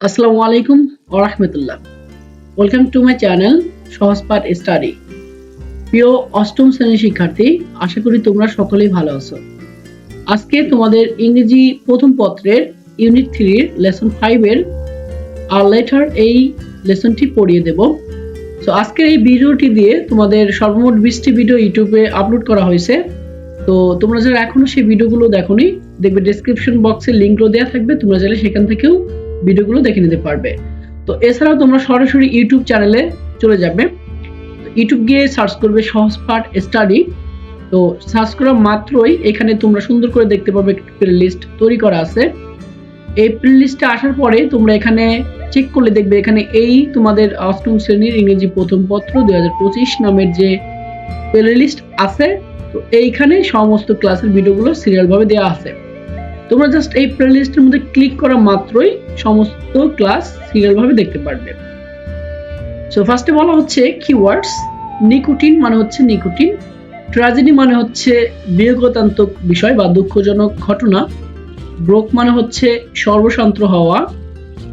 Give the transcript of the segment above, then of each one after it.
আসসালামু আলাইকুম ওরহমতুল্লাহ welcome to my channel Sahajpath study প্রিয় অষ্টম শ্রেণির শিক্ষার্থী, আশা করি তোমরা সকলেই ভালো আছো। আজকে তোমাদের ইংরেজি প্রথম পত্রের ইউনিট থ্রির লেসন ফাইভের আর লেটার এই লেসনটি পড়িয়ে দেব। তো আজকের এই ভিডিওটি দিয়ে তোমাদের সর্বমোট বিশটি ভিডিও ইউটিউবে আপলোড করা হয়েছে। তো, তোমরা যারা এখনও সেই ভিডিওগুলো দেখোনি, দেখবে ডেসক্রিপশন বক্সে লিঙ্কগুলো দেওয়া থাকবে। তোমরা চাইলে সেখান থেকেও ভিডিওগুলো দেখে নিতে পারবে। তো এছাড়াও তোমরা সরাসরি ইউটিউব চ্যানেলে চলে যাবে। ইউটিউব গিয়ে সার্চ করবে সহজ পাঠ স্টাডি। তো সার্চ করা মাত্রই এখানে তোমরা সুন্দর করে দেখতে পাবে প্লে লিস্ট তৈরি করা আছে। এই প্লে লিস্টে আসার পরে তোমরা এখানে চেক করলে দেখবে এখানে এই তোমাদের অষ্টম শ্রেণির ইংরেজি প্রথম পত্র দু হাজার পঁচিশ নামের যে প্লে লিস্ট আছে, তো এইখানে সমস্ত ক্লাসের ভিডিওগুলো সিরিয়াল ভাবে দেওয়া আছে। তোমরা জাস্ট এই প্লে লিস্টের মধ্যে ক্লিক করা মাত্রই সমস্ত ক্লাস সিরিয়াল ভাবে দেখতে পারবে। সো ফার্স্টে বলা হচ্ছে কিওয়ার্ডস নিকোটিন মানে হচ্ছে নিকোটিন ট্র্যাজেডি মানে হচ্ছে বিয়োগতান্তক বিষয় বা দুঃখজনক ঘটনা ব্রোক মানে হচ্ছে সর্বশান্ত হওয়া,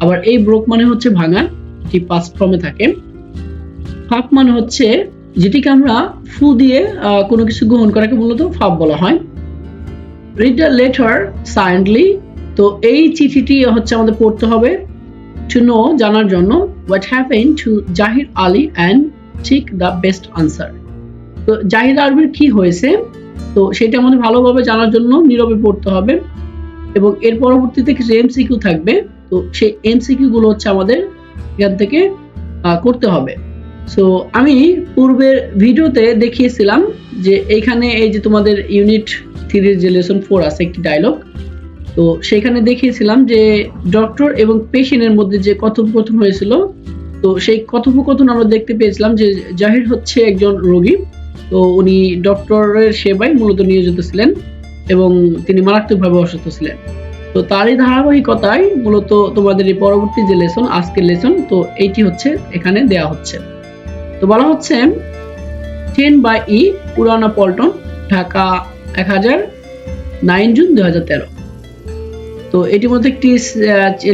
আবার এই ব্রোক মানে হচ্ছে ভাঙা, যেটি পাস্ট ফর্মে থাকে। ফাপ মানে হচ্ছে যেটিকে আমরা ফু দিয়ে কোনো কিছু গ্রহণ করাকে মূলত ফাপ বলা হয়। রিড দ্য লেটার সাইন্ডলি তো এই চিঠিটি হচ্ছে আমাদের পড়তে হবে টু নো জানার জন্য what happen to Zahir Ali and ঠিক দ্য বেস্ট আনসার তো জাহির আরবির কি হয়েছে? তো সেটা আমাদের ভালোভাবে জানার জন্য নীরবে পড়তে হবে এবং এর পরবর্তীতে কিছু এমসিকিউ থাকবে। তো সেই এমসিকিউ গুলো হচ্ছে আমাদের এখান থেকে করতে হবে। সো আমি পূর্বের ভিডিওতে দেখিয়েছিলাম যে এইখানে এই যে তোমাদের ইউনিট থ্রির যে লেসন ফোর আছে একটি ডায়লগ তো সেখানে দেখিয়েছিলাম যে ডক্টর এবং পেশেন্টের মধ্যে যে কথোপকথন হয়েছিল, তো সেই কথোপকথন আমরা দেখতে পেয়েছিলাম যে জাহির হচ্ছে একজন রোগী, তো উনি ডক্টরের সেবায় মূলত নিয়োজিত ছিলেন এবং তিনি মারাত্মকভাবে অসুস্থ ছিলেন। তো তারই ধারাবাহিকতায় মূলত তোমাদের এই পরবর্তী যে লেসন আজকের লেসন তো এইটি হচ্ছে এখানে দেয়া হচ্ছে। তো বলা হচ্ছে টেন বাই ই পুরানা পল্টন, ঢাকা এক হাজার নাইন জুন দু হাজার তেরো। তো এটির মধ্যে একটি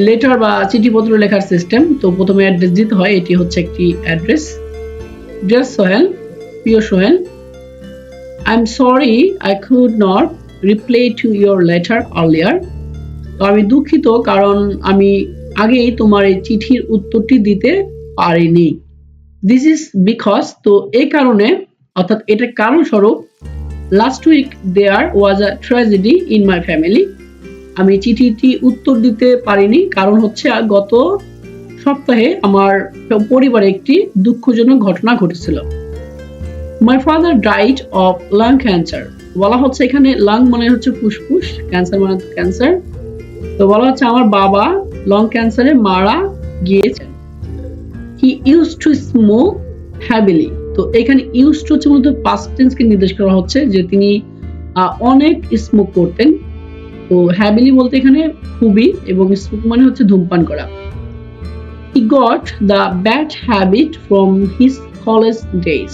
লেটার বা চিঠিপত্র লেখার সিস্টেম তো প্রথমে অ্যাড্রেস দিতে হয়, এটি হচ্ছে একটি অ্যাড্রেস ডিয়ার সোহেল প্রিয় Sohel I am sorry I could not reply to your letter earlier তো আমি দুঃখিত, কারণ আমি আগেই তোমার এই চিঠির উত্তরটি দিতে পারিনি। দিস ইজ বিকজ তো এই কারণে, অর্থাৎ এটা কারণ স্বরূপ last week there was a tragedy in my family আমি চিঠিটি উত্তর দিতে পারিনি, কারণ হচ্ছে, গত সপ্তাহে আমার পরিবারে একটি দুঃখজনক ঘটনা ঘটেছিল। My father died of lung cancer বলা হচ্ছে এখানে লাং মানে হচ্ছে ফুসফুস ক্যান্সার মানে ক্যান্সার তো বলা হচ্ছে আমার বাবা লং ক্যান্সারে মারা গিয়েছেন। He use to smoke heavily তো এখানে ইউজ টু হচ্ছে মূলত পাস্ট টেন্সকে নির্দেশ করা হচ্ছে যে তিনি অনেক স্মোক করতেন। তো হ্যাবিলি বলতে এখানে খুবই এবং স্মোক মানে হচ্ছে ধূমপান করা। He got the bad habit from his college days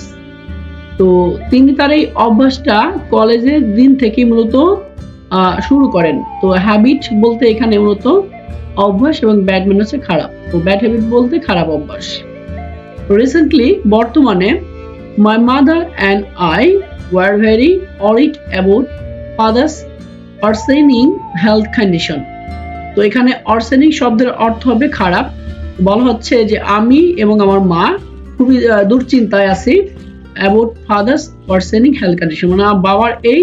তো তিনি তার এই অভ্যাসটা কলেজের দিন থেকে মূলত শুরু করেন। তো হ্যাবিট বলতে এখানে মূলত অভ্যাস এবং ব্যাড মানে হচ্ছে খারাপ। তো ব্যাড হ্যাবিট বলতে খারাপ অভ্যাস। রিসেন্টলি বর্তমানে my mother and I were very worried about father's worsening health condition তো এখানে অর্সেনিং শব্দের অর্থ হবে খারাপ। বলা হচ্ছে যে আমি এবং আমার মা খুবই দুশ্চিন্তায় আছি about father's worsening health condition মানে বাবার এই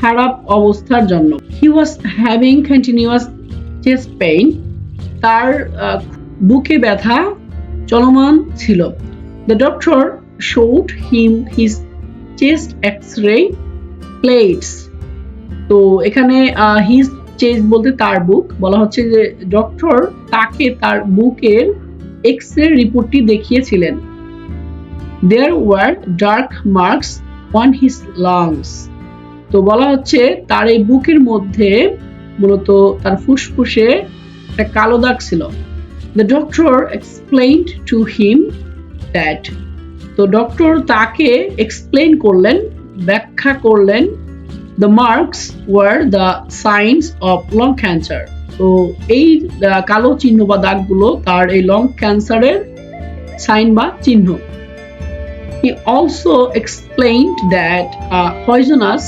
খারাপ অবস্থার জন্য। He was having continuous chest pain তার বুকে ব্যথা চলমান ছিল। The doctor showed him his chest X ray plates তো এখানে হিজ চেস্ট বলতে তার বুক। বলা হচ্ছে যে ডক্টর তাকে তার বুকের এক্স রে রিপোর্টটি দেখিয়েছিলেন। There were dark marks on his lungs তো বলা হচ্ছে তার এই বুকের মধ্যে মূলত তার ফুসফুসে একটা কালো দাগ ছিল। The doctor explained to him that তো ডক্টর তাকে এক্সপ্লেন করলেন, ব্যাখ্যা করলেন the marks were the signs of lung cancer তো এই কালো চিহ্ন বা দাগগুলো তার এই লং ক্যান্সারের সাইন বা চিহ্ন। He also explained that a poisonous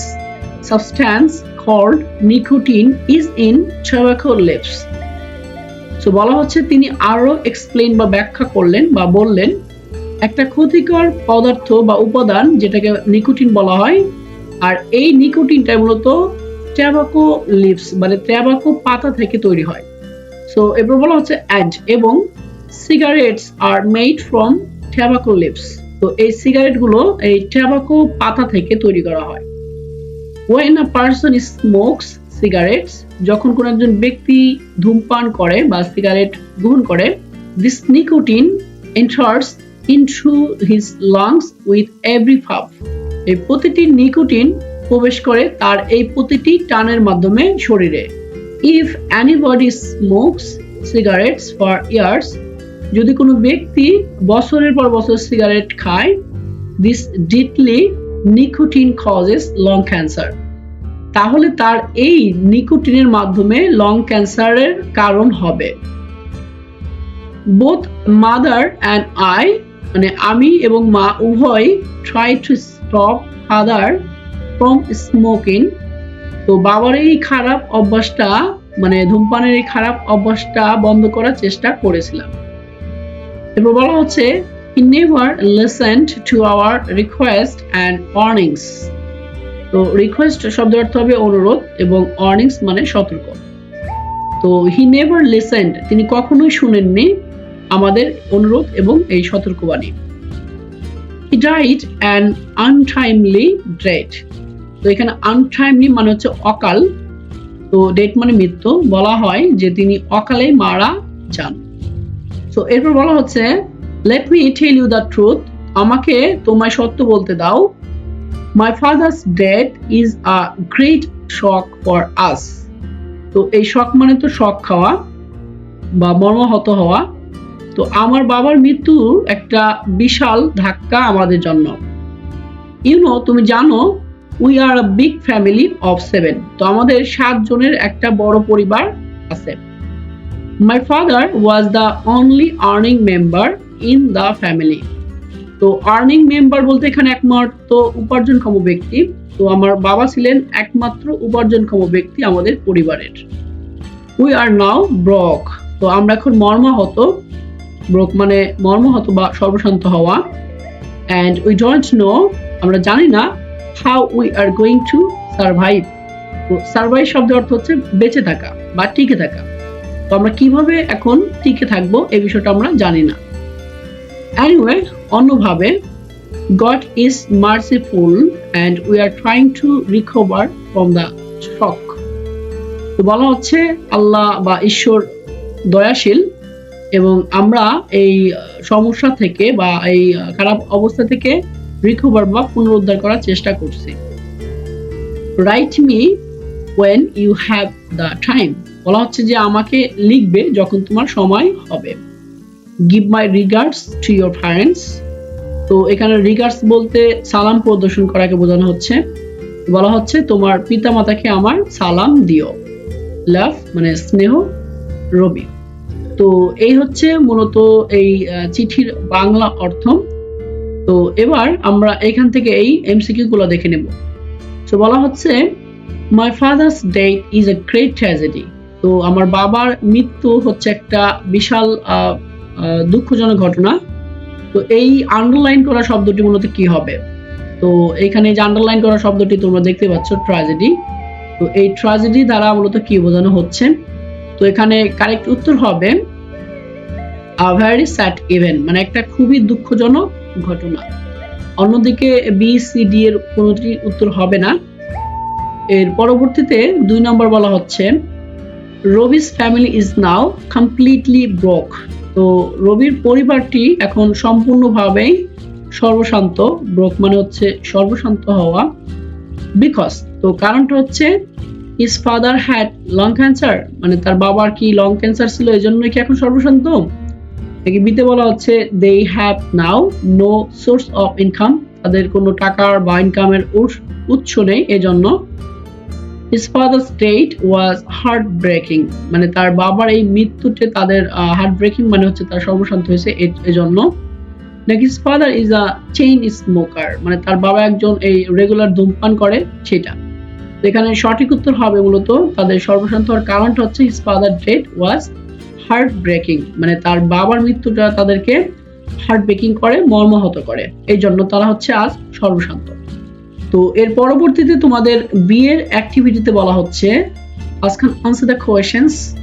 substance called nicotine is in tobacco leaves. So, বলা হচ্ছে তিনি আরও এক্সপ্লেন বা ব্যাখ্যা করলেন বা বললেন, একটা ক্ষতিকর পদার্থ বা উপাদান যেটাকে নিকোটিন বলা হয়, আর এই নিকোটিনটা মূলত ট্যাবাকো লিভস মানে ট্যাবাকো পাতা থেকে তৈরি হয়। সো এরপর বলা হচ্ছে অ্যাড এবং cigarettes are made from tobacco leaves. তো এই সিগারেটগুলো এই ট্যাবাকো পাতা থেকে তৈরি করা হয়। When a person smokes cigarettes যখন কোন একজন ব্যক্তি ধূমপান করে বা সিগারেট গ্রহণ করে this nicotine enters into his lungs with every puff এই প্রতিটি নিকোটিন প্রবেশ করে তার এই প্রতিটি টানের মাধ্যমে শরীরে। If anybody smokes cigarettes for years যদি কোনো ব্যক্তি বছরের পর বছর সিগারেট খায় this deadly nicotine causes lung cancer তাহলে তার এই নিকোটিনের মাধ্যমে লং ক্যান্সারের কারণ হবে। বোথ মাদার অ্যান্ড আই মানে আমি এবং মা উভয় try to stop father from smoking তো বাবার এই খারাপ অভ্যাসটা মানে ধূমপানের এই খারাপ অভ্যাসটা বন্ধ করার চেষ্টা করেছিলাম। এরপর বলা হচ্ছে, he never listened to our request and তো রিকোয়েস্ট শব্দের অর্থ হবে অনুরোধ এবং warnings মানে সতর্ক। তো হি নেভার লিসেন্ড তিনি কখনোই শুনেননি আমাদের অনুরোধ এবং এই সতর্কবাণী। He died an untimely death তো এখানে আনটাইমলি মানে হচ্ছে অকাল। তো ডেট মানে মৃত্যু। বলা হয় যে তিনি অকালে মারা যান। সো এরপর বলা হচ্ছে let me tell you the truth আমাকে তোমায় সত্য বলতে দাও। My father's death is a great shock for us তো এই শক মানে তো শক খাওয়া বা মর্মাহত হওয়া। তো আমার বাবার মৃত্যু একটা বিশাল ধাক্কা আমাদের জন্য। ইউ নো তুমি জানো we are a big family of seven তো আমাদের সাত জনের একটা বড় পরিবার আছে। My father was the only earning member in the family তো আর্নিং মেম্বার বলতে এখানে একমাত্র উপার্জনক্ষম ব্যক্তি। তো আমার বাবা ছিলেন একমাত্র উপার্জনক্ষম ব্যক্তি আমাদের পরিবারের। উই আর নাও ব্রক তো আমরা এখন মর্মাহত। ব্রক মানে মর্মাহত বা সর্বশান্ত হওয়া। অ্যান্ড উই ডোন্ট নো আমরা জানি না how we are going to survive তো সার্ভাইভ শব্দের অর্থ হচ্ছে বেঁচে থাকা বা টিকে থাকা। তো আমরা কীভাবে এখন টিকে থাকব এই বিষয়টা আমরা জানি না। এনিওয়ে অন্যভাবে God is merciful and we are trying to recover from the shock তো বলা হচ্ছে, আল্লাহ বা ঈশ্বর দয়াশীল এবং আমরা এই সমস্যা থেকে বা এই খারাপ অবস্থা থেকে রিকভার বা পুনরুদ্ধার করার চেষ্টা করছি। Write me when you have the time বলা হচ্ছে যে আমাকে লিখবে যখন তোমার সময় হবে। Give my regards to your parents তো এখানে রিগার্ডস বলতে সালাম প্রদর্শন করাকে বোঝানো হচ্ছে। বলা হচ্ছে তোমার পিতামাতাকে আমার সালাম দিও। লাভ মানে স্নেহ, রবি। তো এই হচ্ছে মূলত এই চিঠির বাংলা অর্থ। তো এবার আমরা এখান থেকে এই এমসিকিউ গুলো দেখে নেব। তো বলা হচ্ছে my father's death is a great tragedy তো আমার বাবার মৃত্যু হচ্ছে একটা বিশাল দুঃখজনক ঘটনা। তো এই আন্ডারলাইন করা শব্দটি মূলত কি হবে? তো এখানে যে আন্ডারলাইন করা শব্দটি তোমরা দেখতে পাচ্ছ ট্র্যাজেডি তো এই ট্র্যাজেডি দ্বারা মূলত কি বোঝানো হচ্ছে? তো এখানে কারেক্ট উত্তর হবে আ ভেরি স্যাড ইভেন্ট মানে একটা খুবই দুঃখজনক ঘটনা। অন্যদিকে বি সি ডি এর কোনোটি উত্তর হবে না। এর পরবর্তীতে দুই নম্বর বলা হচ্ছে Ravi's family is now completely broke তো রবির পরিবারটি এখন সম্পূর্ণভাবেই সর্বশান্ত, ব্রোক মানে হচ্ছে সর্বশান্ত হওয়া। বিকজ তো কারণটা হচ্ছে his father had lung cancer মানে তার বাবার কি লং ক্যান্সার ছিল এই জন্য কি এখন সর্বশান্ত? নাকি বিতে বলা হচ্ছে they have now no source of income তাদের কোনো টাকার বা ইনকামের উৎস নেই, এজন্য his father's death was heart breaking মানে তার বাবার এই মৃত্যুতে তাদের হার্ট ব্রেকিং মানে হচ্ছে তার সর্বশান্ত হয়েছে এজন্য। নাকি his father is a chain smoker মানে তার বাবা একজন এই রেগুলার ধূমপান করে, সেটা। এখানে সঠিক উত্তর হবে মূলত তাদের সর্বশান্ত হওয়ার কারণটা হচ্ছে his father death was heart breaking মানে তার বাবার মৃত্যুটা তাদেরকে হার্ট ব্রেকিং করে, মর্মাহত করে। এই জন্য তারা হচ্ছে আজ সর্বশান্ত। তো এর পরবর্তীতে তোমাদের বিয়ের অ্যাক্টিভিটিতে বলা হচ্ছে আজকাল আনসার দ্য কোয়েশনস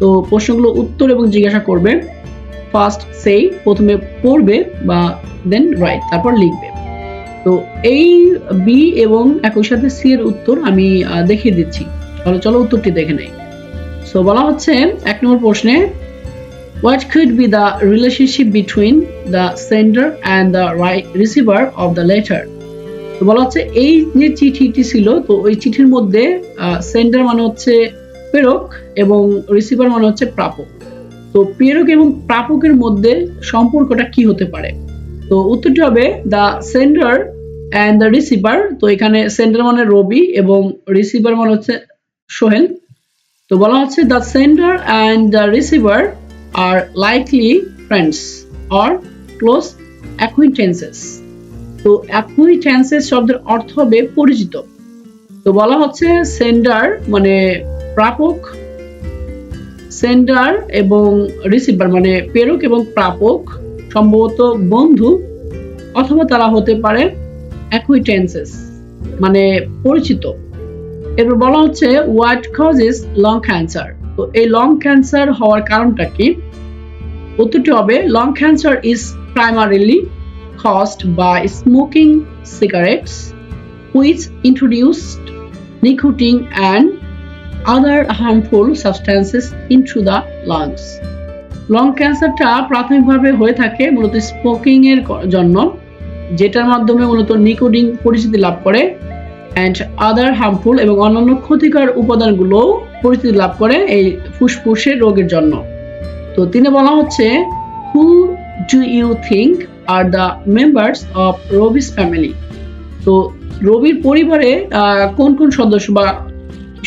তো প্রশ্নগুলো উত্তর এবং জিজ্ঞাসা করবে। ফার্স্ট সেই প্রথমে পড়বে বা দেন রাইট তারপর লিখবে। তো এই বি এবং একই সাথে সি এর উত্তর আমি দেখিয়ে দিচ্ছি। তাহলে চলো উত্তরটি দেখে নেই। সো বলা হচ্ছে, এক নম্বর প্রশ্নে, What could be the relationship between the sender and the right receiver of the letter? তো বলা হচ্ছে এই যে চিঠিটি ছিল, তো ওই চিঠির মধ্যে সেন্ডার মানে হচ্ছে প্রেরক এবং রিসিভার মানে হচ্ছে প্রাপক। তো প্রেরক এবং প্রাপকের মধ্যে সম্পর্কটা কি হতে পারে? তো উত্তরটি হবে the sender and the receiver তো এখানে সেন্ডার মানে রবি এবং রিসিভার মানে হচ্ছে সোহেল। তো বলা হচ্ছে the sender and the receiver are likely friends or close acquaintances তো অ্যাকুইন্টেন্সেস শব্দের অর্থ হবে পরিচিত। তো বলা হচ্ছে সেন্ডার মানে প্রাপক সেন্ডার এবং রিসিভার মানে প্রেরক এবং প্রাপক, সম্ভবত বন্ধু অথবা তারা হতে পারে অ্যাকুইটেন্সেস মানে পরিচিত। এরপর বলা হচ্ছে হোয়াট কজেস লং ক্যান্সার তো এই লং ক্যান্সার হওয়ার কারণটা কি? উত্তরটি হবে lung cancer is primarily caused by smoking cigarettes, which introduced nicotine and other harmful substances into the lungs. Lung ক্যান্সারটা প্রাথমিকভাবে হয়ে থাকে মূলত স্মোকিং এর জন্য, যেটার মাধ্যমে মূলত নিকোটিন পরিচিতি লাভ করে অ্যান্ড আদার হার্মফুল এবং অন্যান্য ক্ষতিকর উপাদানগুলো পরিচিতি লাভ করে এই ফুসফুসের রোগের জন্য তো, তিনি বলা হচ্ছে who do you think are the members of Ravi's family তো রবির পরিবারে কোন কোন সদস্য বা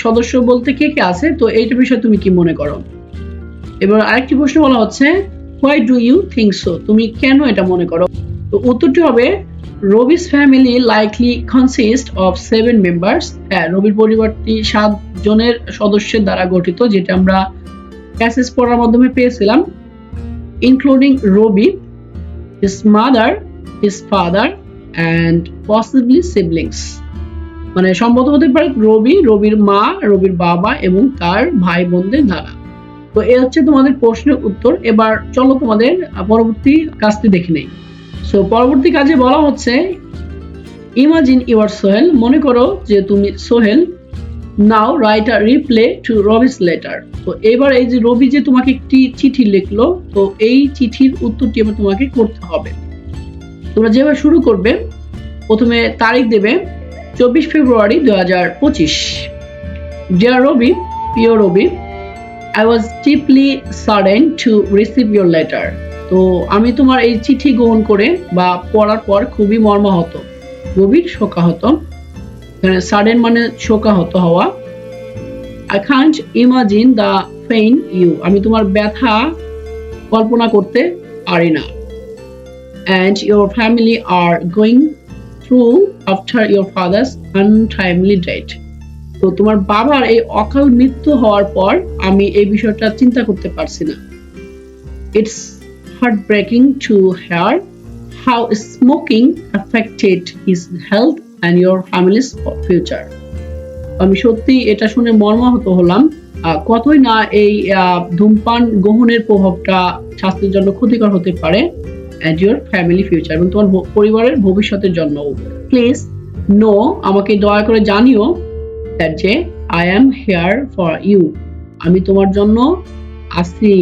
সদস্য বলতে কে কে আছে? তো এইটা বিষয়ে তুমি কি মনে করো? এবার আরেকটি প্রশ্ন বলা হচ্ছে why do you think so তুমি কেন এটা মনে করো? তো উত্তরটি হবে, Ravi's family likely consist of seven members হ্যাঁ রবির পরিবারটি সাত জনের সদস্যের দ্বারা গঠিত, যেটা আমরা প্যাসেজ পড়ার মাধ্যমে পেয়েছিলাম। Including Ravi his mother, his father, and possibly siblings. মানে সম্ভবত হতে পারে রবি রবির মা রবির বাবা এবং তার ভাই বোনদের দ্বারা। তো এ হচ্ছে তোমাদের প্রশ্নের উত্তর। এবার চলো তোমাদের পরবর্তী কাজটি দেখে নেই। সো পরবর্তী কাজে বলা হচ্ছে ইমাজিন ইউর সোহেল মনে করো যে তুমি Sohel now write a reply to Ravi's letter তো এবার এই যে রবি যে তোমাকে একটি চিঠি লিখলো, তো এই চিঠির উত্তরটি এবার তোমাকে করতে হবে। তোমরা যেভাবে শুরু করবে, প্রথমে তারিখ দেবে চব্বিশ ফেব্রুয়ারি দু হাজার পঁচিশ। ডিয়ার রবি, প্রিয় Ravi I was deeply sadden to receive your letter তো আমি তোমার এই চিঠি গ্রহণ করে বা পড়ার পর খুবই মর্মাহত, গভীর শোকাহত। সাডেন মানে শোকাহত হওয়া। I can't imagine the pain you আমি তোমার ব্যথা কল্পনা করতে পারি না। And your family are going through after your father's untimely death তো তোমার বাবার এই অকাল মৃত্যু হওয়ার পর আমি এই বিষয়টা চিন্তা করতে পারছি না। It's heart breaking to hear how smoking affected his health and your family's future আমি সত্যি এটা শুনে মর্মাহত হলাম। কতই না এই ধূমপান গ্রহণের প্রভাবটা স্বাস্থ্যের জন্য ক্ষতিকর হতে পারে অ্যান্ড ইউর ফ্যামিলি ফিউচার এবং তোমার পরিবারের ভবিষ্যতের জন্য প্লিজ নো আমাকে দয়া করে জানিও যে I am here for you আমি তোমার জন্য আসি।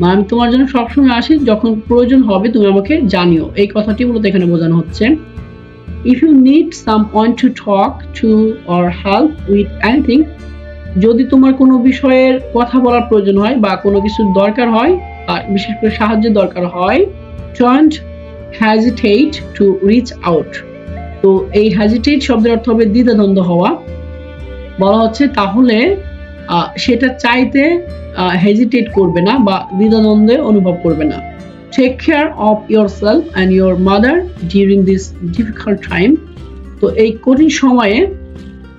মানে আমি তোমার জন্য সবসময় আসি। যখন প্রয়োজন হবে তুমি আমাকে জানিও। এই কথাটি মূলত এখানে বোঝানো হচ্ছে। If you need some point to talk to or help with anything যদি তোমার কোনো বিষয়ের কথা বলার প্রয়োজন হয় বা কোনো কিছুর দরকার হয় বা বিশেষ করে সাহায্যের দরকার হয় don't hesitate to reach out তো এই হ্যাজিটেট শব্দের অর্থ হবে দ্বিধাদ্বন্দ্ব হওয়া। বলা হচ্ছে তাহলে সেটা চাইতে হেজিটেট করবে না বা দ্বিধাদ্বন্দ্বে অনুভব করবে না। Take care of yourself and your mother during this difficult time তো এই কঠিন সময়ে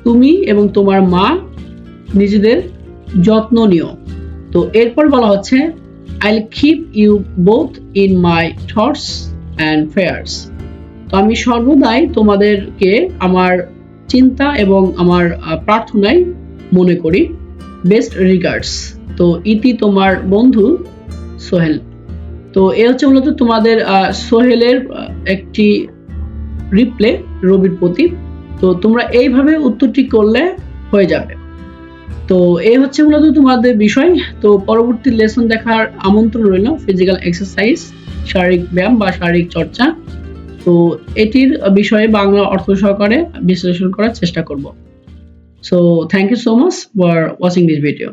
তুমি এবং তোমার মা নিজেদের যত্ন নিও। তো এরপর বলা হচ্ছে I keep you both in my thoughts and prayers তো আমি সর্বদাই তোমাদেরকে আমার চিন্তা এবং আমার প্রার্থনায় মনে করি। বেস্ট রিগার্ডস তো ইতি তোমার বন্ধু সোহেল। তো এ হচ্ছে মূলত তোমাদের সোহেলের একটি রিপ্লে রবির প্রতি। তো তোমরা এইভাবে উত্তরটি করলে হয়ে যাবে। তো এই হচ্ছে মূলত তোমাদের বিষয়। তো পরবর্তী লেসন দেখার আমন্ত্রণ রইল ফিজিক্যাল এক্সারসাইজ শারীরিক ব্যায়াম বা শারীরিক চর্চা। তো এটির বিষয়ে বাংলা অর্থ সহকারে বিশ্লেষণ করার চেষ্টা করব। So thank you so much for watching this video